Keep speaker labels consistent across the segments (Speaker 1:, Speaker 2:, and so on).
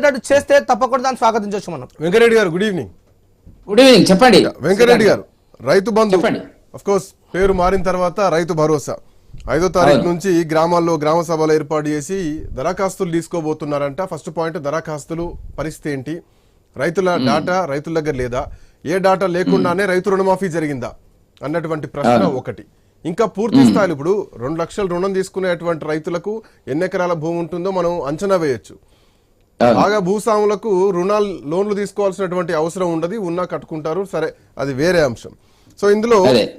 Speaker 1: ఉండేటట్టు చేస్తే తప్పకుండా దాన్ని స్వాగతించవచ్చు మనం.
Speaker 2: వెంకరెడ్డి గారు గుడ్ ఈవినింగ్
Speaker 3: గుడ్ ఈవినింగ్ చెప్పండి.
Speaker 2: వెంకరెడ్డి గారు రైతు బంధు. అఫ్ కోర్స్ పేరు మారిన తర్వాత రైతు భరోసా. ఐదో తారీఖు. నుంచి గ్రామాల్లో గ్రామ సభలు ఏర్పాటు చేసి దరఖాస్తులు తీసుకోబోతున్నారంట. ఫస్ట్ పాయింట్ దరఖాస్తులు పరిస్థితి ఏంటి? రైతుల డాటా రైతుల దగ్గర లేదా? ఏ డాటా లేకుండానే రైతు రుణమాఫీ జరిగిందా? అన్నటువంటి ప్రశ్న ఒకటి. ఇంకా పూర్తి స్థాయిలో ఇప్పుడు రెండు లక్షల రుణం తీసుకునేటువంటి రైతులకు ఎన్ని ఎకరాల భూమి ఉంటుందో మనం అంచనా వేయొచ్చు. బాగా భూస్వాములకు రుణాలు లోన్లు తీసుకోవాల్సినటువంటి అవసరం ఉండదు ఉన్నా కట్టుకుంటారు సరే అది వేరే అంశం. సో ఇందులో.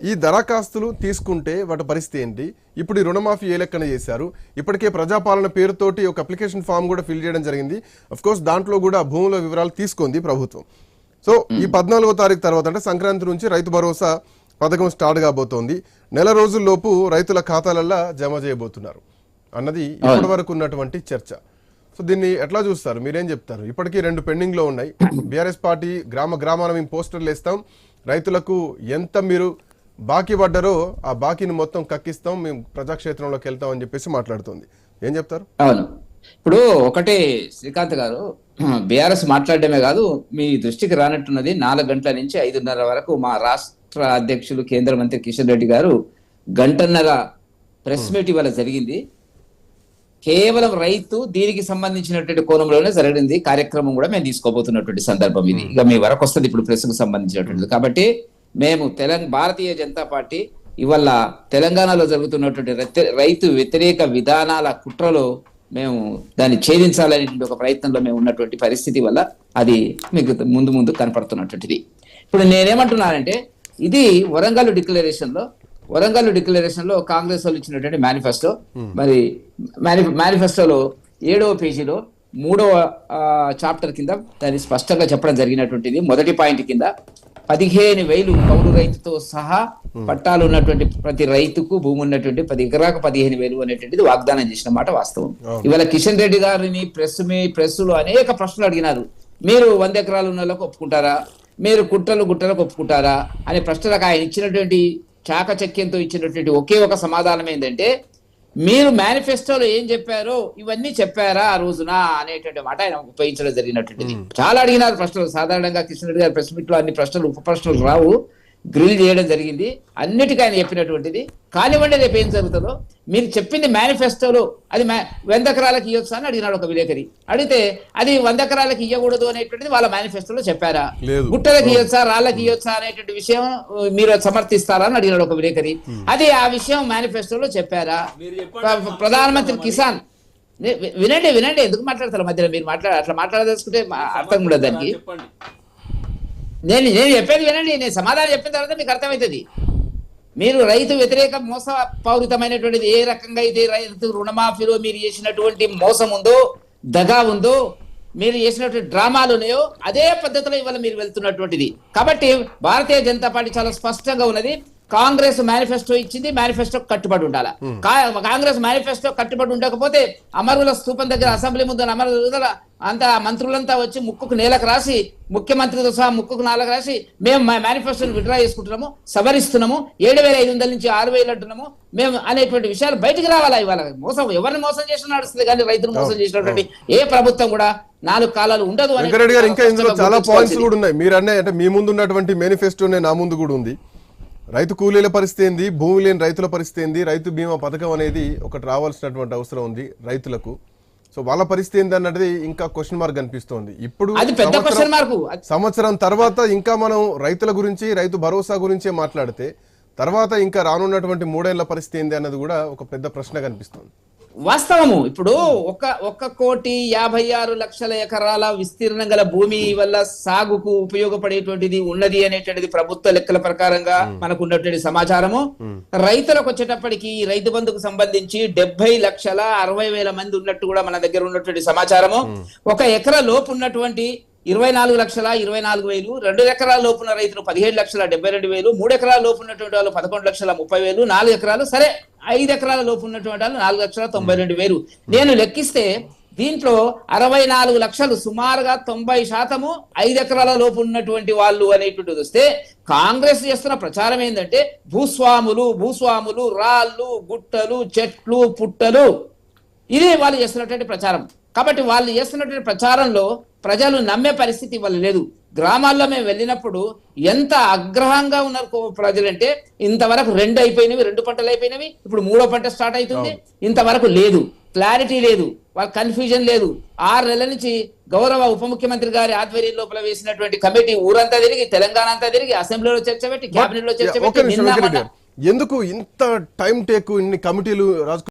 Speaker 2: ఈ దరఖాస్తులు తీసుకుంటే వాటి పరిస్థితి ఏంటి? ఇప్పుడు ఈ రుణమాఫీ ఏ లెక్కన చేశారు? ఇప్పటికే ప్రజాపాలన పేరుతోటి ఒక అప్లికేషన్ ఫామ్ కూడా ఫిల్ చేయడం జరిగింది. అఫ్ కోర్స్ దాంట్లో కూడా భూముల వివరాలు తీసుకుంది ప్రభుత్వం. సో ఈ పద్నాలుగో తారీఖు తర్వాత అంటే సంక్రాంతి నుంచి రైతు భరోసా పథకం స్టార్ట్ కాబోతోంది. నెల రోజుల్లోపు రైతుల ఖాతాలల్లో జమ చేయబోతున్నారు. అన్నది ఇప్పటి వరకు ఉన్నటువంటి చర్చ. సో దీన్ని ఎట్లా చూస్తారు? మీరేం చెప్తారు? ఇప్పటికీ రెండు పెండింగ్లో ఉన్నాయి. బీఆర్ఎస్ పార్టీ గ్రామ గ్రామాల మేము పోస్టర్లు వేస్తాం. రైతులకు ఎంత మీరు బాకీ పడ్డారో ఆ బాకీని మొత్తం కక్కిస్తాం. మేము ప్రజాక్షేత్రంలోకి వెళ్తాం అని చెప్పేసి మాట్లాడుతుంది. ఏం చెప్తారు?
Speaker 3: అవును. ఇప్పుడు ఒకటే శ్రీకాంత్ గారు బీఆర్ఎస్ మాట్లాడడమే కాదు మీ దృష్టికి రానట్టున్నది నాలుగు గంటల నుంచి ఐదున్నర వరకు మా రాష్ట్ర అధ్యక్షులు కేంద్ర మంత్రి కిషన్ రెడ్డి గారు గంటన్నర ప్రెస్ మీట్ ఇవాళ జరిగింది. కేవలం రైతు దీనికి సంబంధించినటువంటి కోణంలోనే జరిగింది. కార్యక్రమం కూడా మేము తీసుకోబోతున్నటువంటి సందర్భం ఇది. ఇక మీ వరకు వస్తుంది ఇప్పుడు ప్రెస్కు సంబంధించినటువంటిది. కాబట్టి మేము తెలంగాణ భారతీయ జనతా పార్టీ ఇవాళ తెలంగాణలో జరుగుతున్నటువంటి రైతు వ్యతిరేక విధానాల కుట్రలో మేము దాన్ని ఛేదించాలనేటువంటి ఒక ప్రయత్నంలో మేము ఉన్నటువంటి పరిస్థితి వల్ల అది మీకు ముందు ముందు కనపడుతున్నటువంటిది. ఇప్పుడు నేనేమంటున్నానంటే ఇది వరంగల్ డిక్లరేషన్లో వరంగల్ డిక్లరేషన్లో కాంగ్రెస్ వాళ్ళు ఇచ్చినటువంటి మేనిఫెస్టో మరి మేనిఫెస్టోలో ఏడవ పేజీలో మూడవ చాప్టర్ కింద దాన్ని స్పష్టంగా చెప్పడం జరిగినటువంటిది. మొదటి పాయింట్ కింద పదిహేను వేలు కౌలు రైతుతో సహా పట్టాలు ఉన్నటువంటి ప్రతి రైతుకు భూమి ఉన్నటువంటి పది ఎకరాకు పదిహేను వేలు అనేటువంటిది వాగ్దానం చేసిన మాట వాస్తవం. ఇవాళ కిషన్ రెడ్డి గారిని ప్రెస్ మీ ప్రెస్సులో అనేక ప్రశ్నలు అడిగినారు. మీరు వంద ఎకరాలు ఉన్న వాళ్ళకు ఒప్పుకుంటారా? మీరు కుట్రలు గుట్టలకు ఒప్పుకుంటారా? అనే ప్రశ్నలకు ఆయన ఇచ్చినటువంటి చాకచక్యంతో ఇచ్చినటువంటి ఒకే ఒక సమాధానం ఏంటంటే మీరు మేనిఫెస్టోలో ఏం చెప్పారో ఇవన్నీ చెప్పారా ఆ రోజున అనేటువంటి మాట ఆయన ఉపయోగించడం జరిగినటువంటిది. చాలా అడిగినారు ప్రశ్నలు. సాధారణంగా కిషన్ రెడ్డి గారి ప్రెస్ మీట్లో అన్ని ప్రశ్నలు ఉప ప్రశ్నలు రావు. గ్రిల్ చేయడం జరిగింది. అన్నిటికీ ఆయన చెప్పినటువంటిది. కానివ్వండి రేపు ఏం జరుగుతుందో. మీరు చెప్పింది మేనిఫెస్టోలో అది వంద ఎకరాలకు ఇవ్వచ్చు అని అడిగినాడు ఒక విలేకరి. అడిగితే అది వంద ఎకరాలకు ఇవ్వకూడదు అనేటువంటిది వాళ్ళ మేనిఫెస్టోలో చెప్పారా?
Speaker 2: లేదు.
Speaker 3: గుట్టలకు ఇవ్వచ్చా రాళ్ళకి ఇవ్వచ్చా అనేటువంటి విషయం మీరు సమర్థిస్తారా అని అడిగినాడు ఒక విలేకరి. అది ఆ విషయం మేనిఫెస్టోలో చెప్పారా? ప్ర- ప్రధానమంత్రి కిసాన్. వినండి వినండి. ఎందుకు మాట్లాడతారు మధ్యలో? మీరు మాట్లాడ అట్లా మాట్లాడదలుచుకుంటే అర్థం ఉండదు దానికి. నేను నేను చెప్పేది వినండి నేను సమాధానం చెప్పిన తర్వాత మీకు అర్థమవుతుంది. మీరు రైతు వ్యతిరేక మోసపూరితమైనటువంటిది ఏ రకంగా అయితే రైతు రుణమాఫీలో మీరు చేసినటువంటి మోసం ఉందో దగా ఉందో మీరు చేసినటువంటి డ్రామాలు ఉన్నాయో అదే పద్ధతిలో ఇవాళ మీరు వెళ్తున్నటువంటిది. కాబట్టి భారతీయ జనతా పార్టీ చాలా స్పష్టంగా ఉన్నది. కాంగ్రెస్ మేనిఫెస్టో ఇచ్చింది మేనిఫెస్టో కట్టుబడి ఉండాలి. కాంగ్రెస్ మేనిఫెస్టో కట్టుబడి ఉండకపోతే అమరుల స్తూపం దగ్గర అసెంబ్లీ ముందు అమరుల అంతా మంత్రులంతా వచ్చి ముక్కుకు నేలకు రాసి ముఖ్యమంత్రితో సహా ముక్కుకు నాలుగు రాసి మేము మా మేనిఫెస్టోని విడ్రా చేసుకుంటున్నాము సవరిస్తున్నాము ఏడు వేల ఐదు వందల నుంచి ఆరు వేలు అంటున్నాము మేము అనేటువంటి విషయాలు బయటికి రావాలా ఇవాళ? మోసం ఎవరిని మోసం చేసిన నడుస్తుంది కానీ రైతులు మోసం చేసినటువంటి ఏ ప్రభుత్వం కూడా నాలుగు కాలాలు ఉండదు అని
Speaker 2: గారు ఇంకా ఇందులో చాలా పాయింట్స్. కూడా ఉన్నాయి. మీరు అనే అంటే మీ ముందు ఉన్నటువంటి మేనిఫెస్టోనే నా ముందు కూడా ఉంది. రైతు కూలీల పరిస్థితి ఏంది? భూమి లేని రైతుల పరిస్థితి ఏంది? రైతు బీమా పథకం అనేది ఒకటి రావాల్సినటువంటి అవసరం ఉంది రైతులకు. సో వాళ్ళ పరిస్థితి ఏంది అన్నది ఇంకా క్వశ్చన్ మార్క్ కనిపిస్తోంది. ఇప్పుడు సంవత్సరం తర్వాత ఇంకా మనం రైతుల గురించి రైతు భరోసా గురించే మాట్లాడితే తర్వాత ఇంకా రానున్నటువంటి మూడేళ్ళ పరిస్థితి ఏంది అన్నది కూడా ఒక పెద్ద ప్రశ్న కనిపిస్తుంది.
Speaker 3: వాస్తవము. ఇప్పుడు ఒక ఒక కోటి యాభై ఆరు లక్షల ఎకరాల విస్తీర్ణం గల భూమి వల్ల సాగుకు ఉపయోగపడేటువంటిది ఉన్నది అనేటువంటిది ప్రభుత్వ లెక్కల ప్రకారంగా మనకు ఉన్నటువంటి సమాచారము. రైతులకు వచ్చేటప్పటికి రైతు బంధుకు సంబంధించి డెబ్బై లక్షల అరవై వేల మంది ఉన్నట్టు కూడా మన దగ్గర ఉన్నటువంటి సమాచారము. ఒక ఎకరా లోపు ఉన్నటువంటి ఇరవై నాలుగు లక్షల ఇరవై నాలుగు వేలు రెండు ఎకరాల లోపున్న రైతులు పదిహేడు లక్షల డెబ్బై రెండు వేలు మూడు ఎకరాల లోపు ఉన్నటువంటి వాళ్ళు పదకొండు లక్షల ముప్పై వేలు నాలుగు ఎకరాలు సరే. ఐదు ఎకరాల లోపు ఉన్నటువంటి వాళ్ళు నాలుగు లక్షల తొంభై రెండు వేలు. నేను లెక్కిస్తే దీంట్లో అరవై నాలుగు లక్షలు సుమారుగా తొంభై శాతము ఐదు ఎకరాల లోపు ఉన్నటువంటి వాళ్ళు అనేటువంటిది వస్తే కాంగ్రెస్ చేస్తున్న ప్రచారం ఏంటంటే భూస్వాములు భూస్వాములు రాళ్ళు గుట్టలు చెట్లు పుట్టలు. ఇది వాళ్ళు చేస్తున్నటువంటి ప్రచారం. కాబట్టి వాళ్ళు చేస్తున్నటువంటి ప్రచారంలో ప్రజలు నమ్మే పరిస్థితి ఇవాళ లేదు గ్రామాల్లో మేము వెళ్ళినప్పుడు ఎంత అగ్రహంగా ఉన్నారు ప్రజలంటే ఇంతవరకు రెండు అయిపోయినవి రెండు పంటలు అయిపోయినవి ఇప్పుడు మూడో పంట స్టార్ట్ అవుతుంది. ఇంతవరకు లేదు. క్లారిటీ లేదు. వాళ్ళ కన్ఫ్యూజన్ లేదు. ఆరు నెలల నుంచి గౌరవ ఉప ముఖ్యమంత్రి గారి ఆధ్వర్యం లోపల వేసినటువంటి కమిటీ ఊరంతా తిరిగి తెలంగాణ అంతా తిరిగి అసెంబ్లీలో చర్చ పెట్టి కేబినెట్లో చర్చ పెట్టి.
Speaker 2: ఎందుకు ఇంత టైం టేక్ ఇన్ని కమిటీలు